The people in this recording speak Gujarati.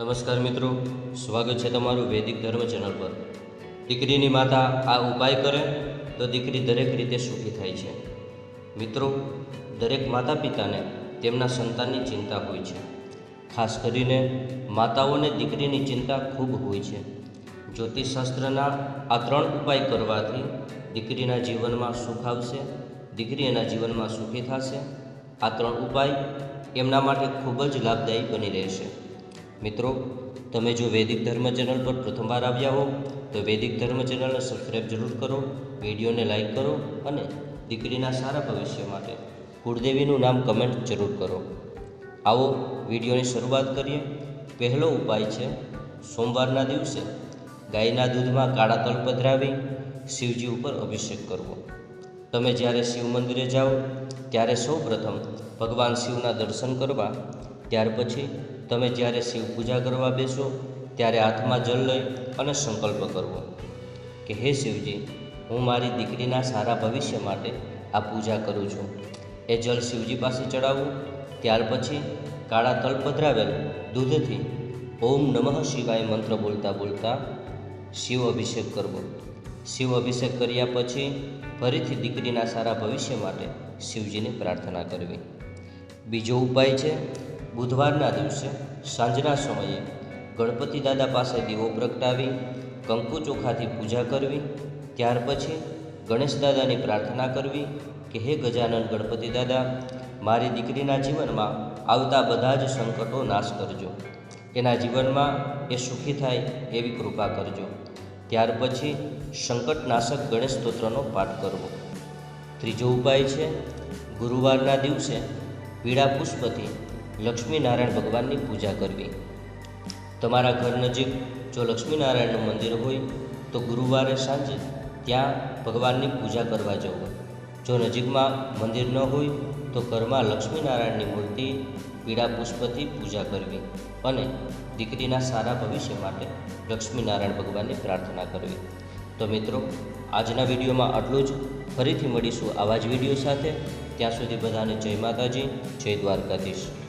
નમસ્કાર મિત્રો, સ્વાગત છે તમારું વૈદિક ધર્મ ચેનલ પર. દીકરીની માતા આ ઉપાય કરે તો દીકરી દરેક રીતે સુખી થાય છે. મિત્રો, દરેક માતા પિતાને તેમના સંતાનની ચિંતા હોય છે. ખાસ કરીને માતાઓને દીકરીની ચિંતા ખૂબ હોય છે. જ્યોતિષશાસ્ત્રના આ ત્રણ ઉપાય કરવાથી દીકરીના જીવનમાં સુખ આવશે, દીકરી એના જીવનમાં સુખી થશે. આ ત્રણ ઉપાય એમના માટે ખૂબ જ લાભદાયી બની રહેશે. મિત્રો, તમે જો વૈદિક ધર્મ ચેનલ પર પ્રથમવાર આવ્યા હો, તો વૈદિક ધર્મ ચેનલને સબસ્ક્રાઈબ જરૂર કરો, વિડીયોને લાઈક કરો અને દીકરીના સારા ભવિષ્ય માટે કુળદેવીનું નામ કમેન્ટ જરૂર કરો. આવો વિડીયોની શરૂઆત કરીએ. પહેલો ઉપાય છે, સોમવારના દિવસે ગાયના દૂધમાં કાળા તલ પધરાવી શિવજી ઉપર અભિષેક કરવો. તમે જ્યારે શિવ મંદિરે જાઓ, ત્યારે સૌપ્રથમ ભગવાન શિવના દર્શન કરવા, ત્યાર પછી તમે જ્યારે શિવ પૂજા કરવા બેસો, ત્યારે હાથમાં જલ લઈ અને સંકલ્પ કરવો કે હે શિવજી, હું મારી દીકરીના સારા ભવિષ્ય માટે આ પૂજા કરું છું. એ જલ શિવજી પાસે ચડાવવું ત્યાર પછી કાળા તલ પધરાવેલ દૂધથી ઓમ નમઃ શિવાય મંત્ર બોલતા બોલતા શિવ અભિષેક કરવો. શિવ અભિષેક કર્યા પછી ફરીથી દીકરીના સારા ભવિષ્ય માટે શિવજીની પ્રાર્થના કરવી. બીજો ઉપાય છે બુધવારના દિવસે સાંજના સમયે ગણપતિ દાદા પાસે દીવો પ્રગટાવી, કંકુ ચોખાથી પૂજા કરવી, ત્યાર પછી ગણેશ દાદાની પ્રાર્થના કરવી કે હે ગજાનન ગણપતિ દાદા, મારી દીકરીના જીવનમાં આવતા બધા જ સંકટો નાશ કરજો. એના જીવનમાં એ સુખી થાય એવી કૃપા કરજો. ત્યાર પછી સંકટનાશક ગણેશ સ્તોત્રનો પાઠ કરવો. ત્રીજો ઉપાય છે, ગુરુવારના દિવસે પીળા પુષ્પથી લક્ષ્મીનારાયણ ભગવાનની પૂજા કરવી. તમારા ઘર નજીક જો લક્ષ્મીનારાયણનું મંદિર હોય, તો ગુરુવારે સાંજે ત્યાં ભગવાનની પૂજા કરવા જવું. જો નજીકમાં મંદિર ન હોય, તો ઘરમાં લક્ષ્મીનારાયણની મૂર્તિ, પીળા પુષ્પથી પૂજા કરવી અને દીકરીના સારા ભવિષ્ય માટે લક્ષ્મીનારાયણ ભગવાનની પ્રાર્થના કરવી. તો મિત્રો, આજના વિડીયોમાં આટલું જ. ફરીથી મળીશું આવા જ વીડિયો સાથે. ત્યાં સુધી બધાને જય માતાજી, જય દ્વારકાધીશ.